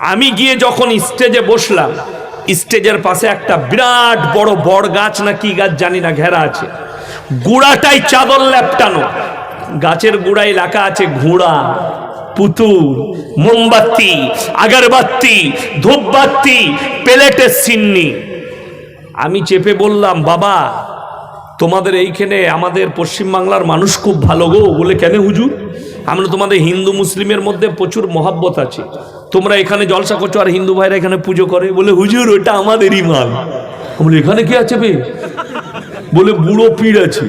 আমি গিয়ে যখন স্টেজে বসলাম, স্টেজের পাশে একটা বিরাট বড় বড় গাছ না কি গাছ জানি না, ঘেরা আছে। গুড়াটাই চাদর ল্যাপটানো গাছের গুড়ায় লেখা আছে ঘোড়া, পুতুল, মোমবাতি, আগরবাতি, ধূপবাতি, প্লেটের সিন্নি। আমি চেপে বললাম, বাবা, তোমাদের এইখানে আমাদের পশ্চিমবাংলার মানুষ খুব ভালো গো। বলে, কেন হুজুর? আমরা তোমাদের হিন্দু, মুসলিমের মধ্যে প্রচুর মহাব্বত আছে। তোমরা এখানে জলসা করছ আর হিন্দু ভাইরা এখানে পুজো করে। বলে, হুজুর ওটা আমাদেরই মাল বলে, এখানে কি আছে বে? বলে, বুড়ো পীর আছে।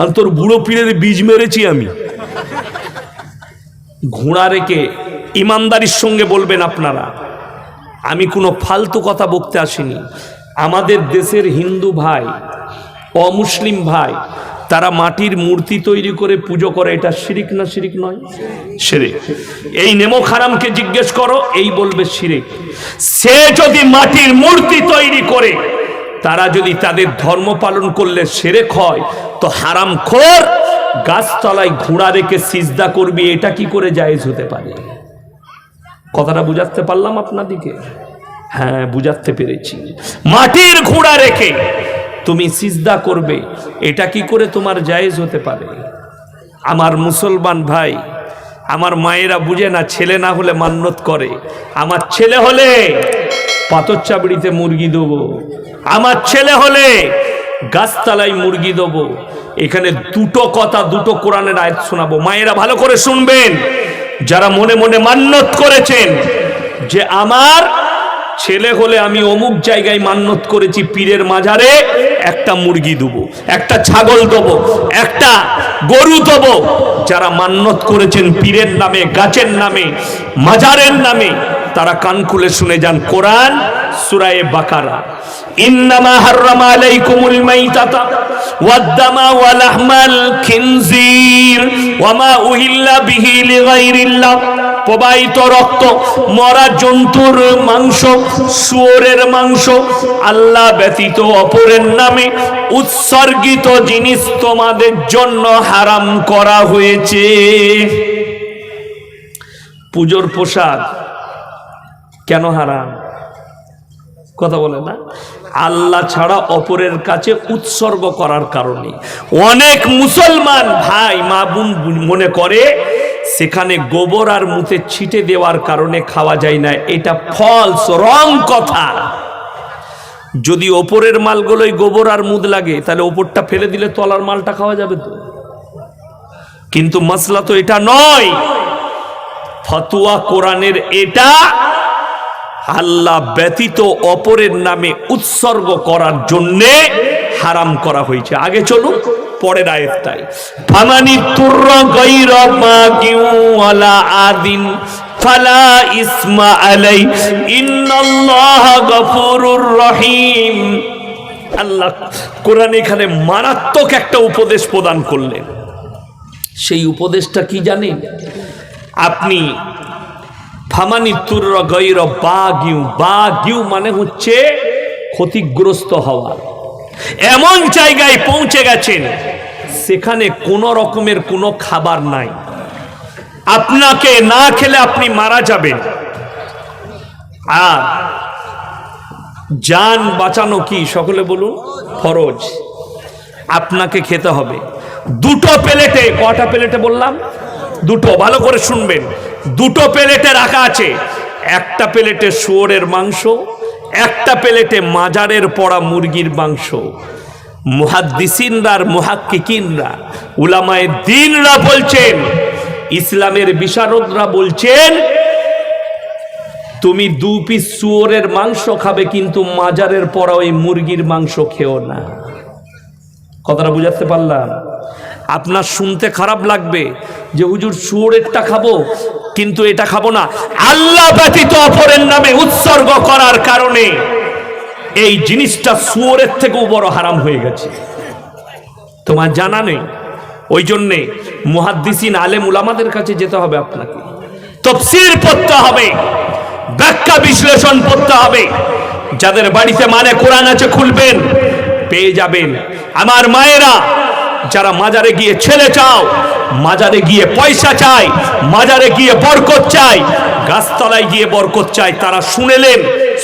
আর তোর বুড়ো পীরের বীজ মেরেছি আমি। ঘোড়া রেখে ইমানদারির সঙ্গে বলবেন আপনারা, আমি কোনো ফালতু কথা বলতে আসিনি। আমাদের দেশের হিন্দু ভাই, অমুসলিম ভাই তারা মাটির মূর্তি তৈরি করে পুজো করে, এটা শিরিক না শিরিক নয়? শিরিক। এই নেমো খারামকে জিজ্ঞেস করো, এই বলবে শিরিক। সে যদি মাটির মূর্তি তৈরি করে, তারা যদি তাদের ধর্ম পালন করলে সেরেক হয়, তো হারাম খোর, গাছতলায় ঘোড়া রেখে সিজদা করবি, এটা কি করে জায়েজ হতে পারে? কথাটা বুঝাতে পারলাম আপনাদিকে? হ্যাঁ বুঝাতে পেরেছি। মাটির ঘোড়া রেখে তুমি সিজদা করবে। এটা কি করে তোমার জায়েজ হতে পারে? আমার মুসলমান ভাই, আমার মায়েরা বুঝে না, ছেলে না হলে মান্যত করে। আমার ছেলে হলে পাথর চাবড়িতে মুরগি দেবো। আমার ছেলে হলে গাছতলায় মুরগি দেবো। এখানে দুটো কথা, দুটো কোরআনের আয়াত শোনাবো। মায়েরা ভালো করে শুনবেন। যারা মনে মনে মান্যত করেছেন যে আমার ছেলে হলে আমি অমুক জায়গায় মান্যত করেছি পীরের মাজারে, একটা মুরগি দেবো, একটা ছাগল দেবো, একটা গরু দেবো। যারা মান্যত করেছেন পীরের নামে, গাছের নামে, মাজারের নামে, তারা কান খুলে শুনে যান, কোরআন সুরায়ে বাকারা। ইন্নামা হাররামা উহিল্লা প্রবাহিত রক্ত, মরা জন্তুর মাংস, শুয়োরের মাংস, আল্লাহ ব্যতীত অপরের নামে উৎসর্গিত জিনিস তোমাদের জন্য হারাম করা হয়েছে। পুজোর পোশাক কেন হারাম? কথা বলে না। আল্লাহ ছাড়া অপরের কাছে উৎসর্গ করার কারণে অনেক মুসলমান ভাই, মা বোন মনে করে সেখানে গোবর আর মুতে ছিটে দেওয়ার কারণে খাওয়া যায় না। এটা ফলস রং কথা। যদি ওপরের মালগুলোই গোবর আর মুদ লাগে, তাহলে ওপরটা ফেলে দিলে তলার মালটা খাওয়া যাবে তো। কিন্তু মশলা তো এটা নয়। ফতুয়া কোরআনের এটা আল্লাহ ব্যতীত অপরের নামে উৎসর্গ করার জন্যে হারাম করা হয়েছে। আগে চলুন। পরের আয়াতটাই ফামানি তুর্র গায়র মাগিউ ওয়ালা আদিন, ফালা ইসমা আলাই, ইন্নাল্লাহ গফুরুর রহিম। আল্লাহ কোরআন এখানে মারাত্মক একটা উপদেশ প্রদান করলেন। সেই উপদেশটা কি জানেন? আপনি ফামানি তুর গৈর বা গিউ বা গিউ মানে হচ্ছে ক্ষতিগ্রস্ত হওয়া। এমন জায়গায় পৌঁছে গেছেন সেখানে কোনো রকমের কোনো খাবার নাই। আপনাকে না খেলে আপনি মারা যাবেন। আর যান বাঁচানো কি? সকলে বলুন, ফরজ। আপনাকে খেতে হবে। দুটো প্লেটে, কটা প্লেটে বললাম? দুটো, ভালো করে শুনবেন। দুটো প্লেটে রাখা আছে। একটা প্লেটে শুয়োরের মাংস, একটা প্লেটে মাজারের পড়া মুরগির মাংস। মুহাদ্দিসিনরা মুহাক্কিকিনরা, উলামায়ে দিনরা বলছেন, ইসলামের বিশারদরা বলছেন, তুমি দু পিস শুয়োরের মাংস খাবে কিন্তু মাজারের পড়া ওই মুরগির মাংস খেও না। কথাটা বুঝাতে পারলাম? আপনার শুনতে খারাপ লাগবে যে হুজুর শুয়োরেরটা খাব, কিন্তু এটা খাব না। আল্লাহ ব্যতীত অপরের নামে উৎসর্গ করার কারণে এই জিনিসটা শুয়োরের থেকেও বড় হারাম হয়ে গেছে। তোমার জানা নেই। ওই জন্যে মুহাদ্দিসিন, আলেম উলামাদের কাছে যেতে হবে আপনাকে। তফসির পড়তে হবে, ব্যাখ্যা বিশ্লেষণ করতে হবে। যাদের বাড়িতে মানে কোরআন আছে খুলবেন, পেয়ে যাবেন। আমার মায়েরা, যারা মাজারে গিয়ে ছেলে চাও, মাজারে গিয়ে পয়সা চাই মাজারে গিয়ে বরকত চাই গাছতলায় গিয়ে বরকত চায়, তারা শুনেলেন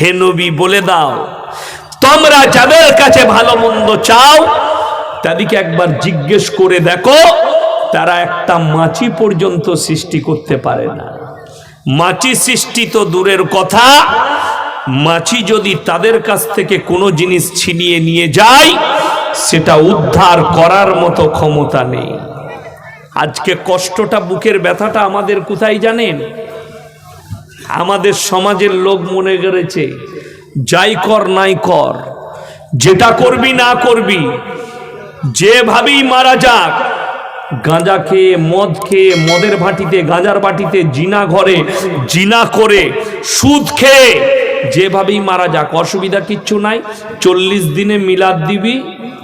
হে নবী, বলে দাও, তোমরা যাদের কাছে ভালো মন্দ চাও, তাদেরকে একবার জিজ্ঞেস করে দেখো, তারা একটা মাছি পর্যন্ত সৃষ্টি করতে পারে না। মাছি সৃষ্টি তো দূরের কথা, মাছি যদি তাদের কাছ থেকে কোনো জিনিস ছিনিয়ে নিয়ে যায়, সেটা উদ্ধার করার মতো ক্ষমতা নেই। আজকে কষ্টটা, বুকের ব্যথাটা আমাদের কোথায় জানেন? আমাদের সমাজের লোক মনে করেছে, যাই কর, নাই কর। যেটা করবি, না করবি। যেভাবেই মারা যাক, গাঁজা খেয়ে, মদ খেয়ে, মদের ভাটিতে, গাঁজার বাটিতে, জিনা ঘরে, জিনা করে, সুদ খেয়ে যেভাবেই মারা যাক, অসুবিধা কিচ্ছু নাই। চল্লিশ দিনে মিলাদ দিবি,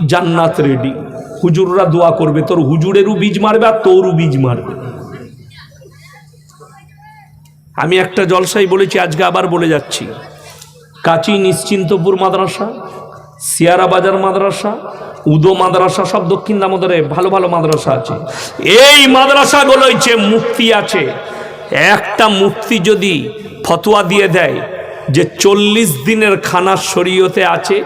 জান্নাত রেডি হুজুররা দোয়া করবে, তোর হুজুরেরও বীজ মারবে আর তোরও বীজ মারবে। আমি একটা জলসাই বলেছি, আজকে আবার বলে যাচ্ছি। কাচি, নিশ্চিন্তপুর মাদ্রাসা, সিয়ারা বাজার মাদ্রাসা, উদো মাদ্রাসা, সব দক্ষিণ দামোদরে ভালো ভালো মাদ্রাসা আছে। এই মাদ্রাসাগুলোই যে মুক্তি আছে, একটা মুক্তি যদি ফতোয়া দিয়ে দেয় যে চল্লিশ দিনের খানা শরীয়তে আছে,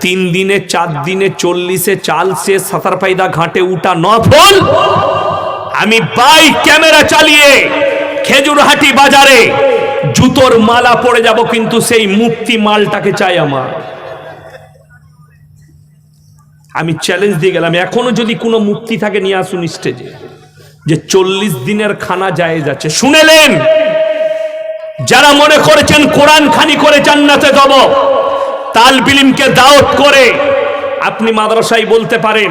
তিন দিনে, চার দিনে, চল্লিশে চাল সে সাঁতার পায়দা ঘাটে উঠা নফল। আমি বাইক ক্যামেরা চালিয়ে খেজুরহাটি বাজারে জুতোর মালা পড়ে যাব, কিন্তু সেই মুক্তি মালটাকে চাই আমার। আমি চ্যালেঞ্জ দিয়ে গেলাম, এখনও যদি কোনো মুক্তি থাকে, নিয়ে আসুন স্টেজে যে চল্লিশ দিনের খানা যায় যাচ্ছে শুনেলেন যারা মনে করেছেন কোরআন খানি করে জান্নাতে যাব, তাল বিলিমকে দাওয়াত করে আপনি মাদ্রাসায় বলতে পারেন,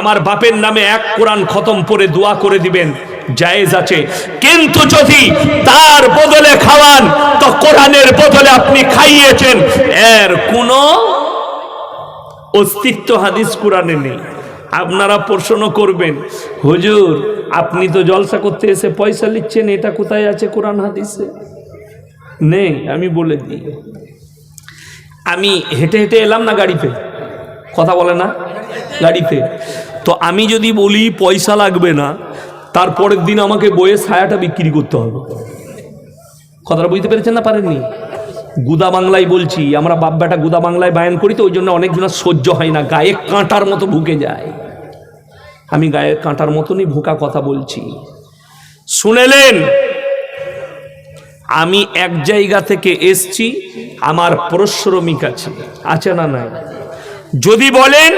আমার বাপের নামে এক কোরআন খতম করে দোয়া করে দিবেন, জায়েজ আছে। কিন্তু যদি তার বদলে খাওয়ান, তো কোরআনের বদলে আপনি খাইয়েছেন, এর কোনো অস্তিত্ব হাদিস কোরআনে নেই। আপনারা প্রশ্ন করবেন, হুজুর, আপনি তো জলসা করতে এসে পয়সা নিচ্ছেন এটা কোথায় আছে কোরআন হাদিসে? নেই, আমি বলে দিই। আমি হেঁটে হেঁটে এলাম না গাড়িতে? কথা বলে না? গাড়িতে। তো আমি যদি বলি পয়সা লাগবে না তারপরের দিন আমাকে বইয়ের ছায়াটা বিক্রি করতে হবে। কথাটা বুঝতে পেরেছেন না পারেননি? গুদা বাংলায় বলছি, আমরা বাপ বেটা গুদা বাংলায় বায়ান করি তো, ওই জন্য অনেকজনের সহ্য হয় না, গায়ে কাঁটার মতো ভুকে যায়। আমি গায়ে কাঁটার মতনই ভুকা কথা বলছি। শুনেলেন? আমি এক জায়গা থেকে এসছি আমার পরশ্রমিক আছে। আছে না নাই? যদি বলেন